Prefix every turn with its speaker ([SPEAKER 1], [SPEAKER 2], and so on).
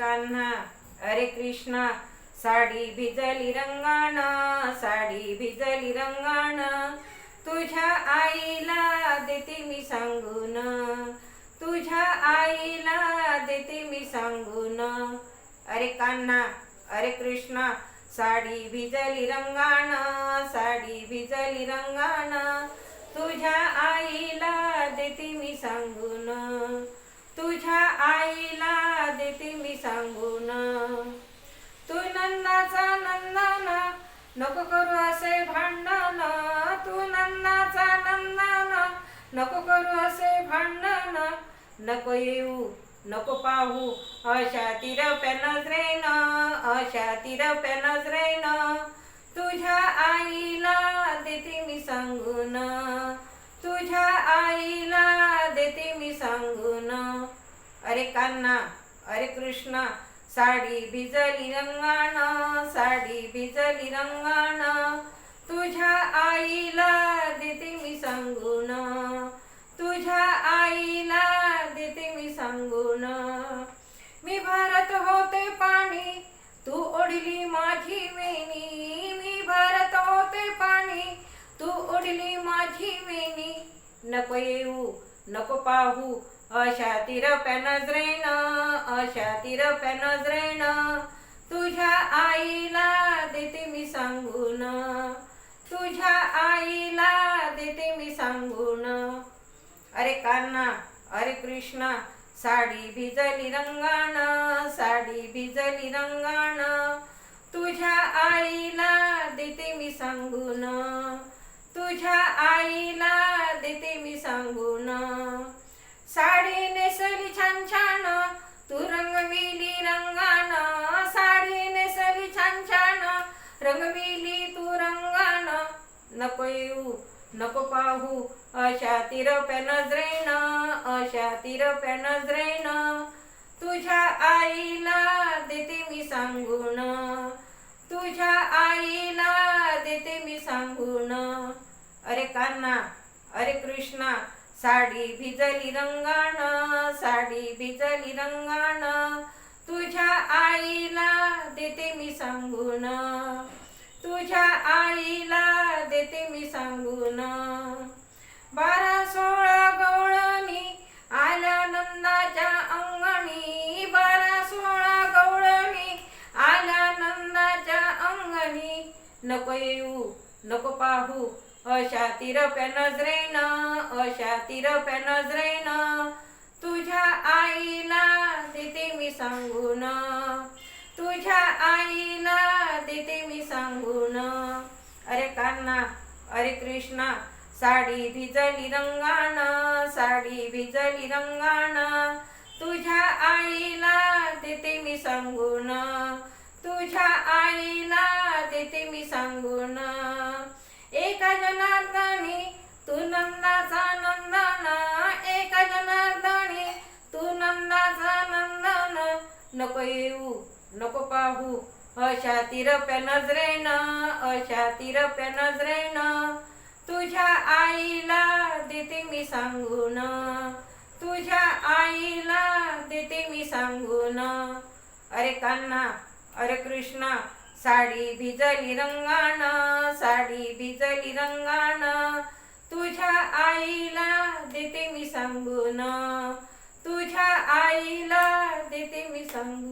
[SPEAKER 1] कान्हा अरे कृष्णा साडी भिजली रंगाणा साडी भिजली रंगाणा. तुझ्या आईला देते मी सांगून तुझ्या आईला देते मी सांगून. अरे कान्हा अरे कृष्णा साडी भिजली रंगाणा साडी भिजली रंगाणा. तुझ्या आईला देते मी सांगून. नन्नाचा नन्नाना नको करू असे भांडण. तू नन्नाचा नन्नाना नको करू असे भांडण. नको येऊ नको पाहू अशा तिरप्या नजरेनं अशा तिरप्या नजरेनं. तुझ्या आईला देते मी सांगून तुझ्या आईला देते मी सांगून. अरे कान्ना अरे कृष्णा साडी भिजली रंगाण साडी भिजली रंगाण तुझ्या आईला देते मी सांगून. तुझ्या आईला देते मी सांगून. मी भारत होते पाणी तू ओढली माझी वेणी. मी भारत होते पाणी तू ओढली माझी वेणी. नको येऊ नको पाहू अशा तिरप्या नजरेनं अशा तिरप्या नजरेनं. तुझ्या आईला देते मी सांगून. तुझ्या आईला देते मी सांगून. अरे कान्हा अरे कृष्णा साडी भिजली रंगाण साडी भिजली रंगाण. तुझ्या आईला देते मी सांगून. तुझ्या आईला नको येऊ नको पाहू. अशा तिरप्या नजरेनं अशा तिरप्या नजरेनं तुझ्या आईला देते मी सांगून. तुझ्या आईला देते मी सांगून. अरे कान्ना अरे कृष्णा साडी भिजली रंगाण साडी भिजली रंगाण तुझ्या आईला देते मी सांगून. नको येऊ नको पाहू. अशा तिरप्या नजरेनं अशा तिरप्या नजरेनं तुझ्या आईला देते मी सांगून. तुझ्या आईला देते मी सांगून. अरे कान्ना अरे कृष्णा साडी भिजली रंगाण साडी भिजली रंगाण तुझ्या आईला देते मी सांगून. तुझ्या आईला देते मी सांगून. एका जनार्दनी तू नंदाचा नंदना. एका जनार्दनी तू नंदाचा नंदन. नको येऊ नको पाहू. अशा तिरप्या नजरेनं अशा तिरप्या नजरेनं तुझ्या आईला देते मी सांगून. तुझ्या आईला देते मी सांगून. अरे कान्हा अरे कृष्णा साडी भिजली रंगाण साडी भिजली रंगाण तुझ्या आईला देते मी सांगून तुझ्या आईला देते मी सांगून.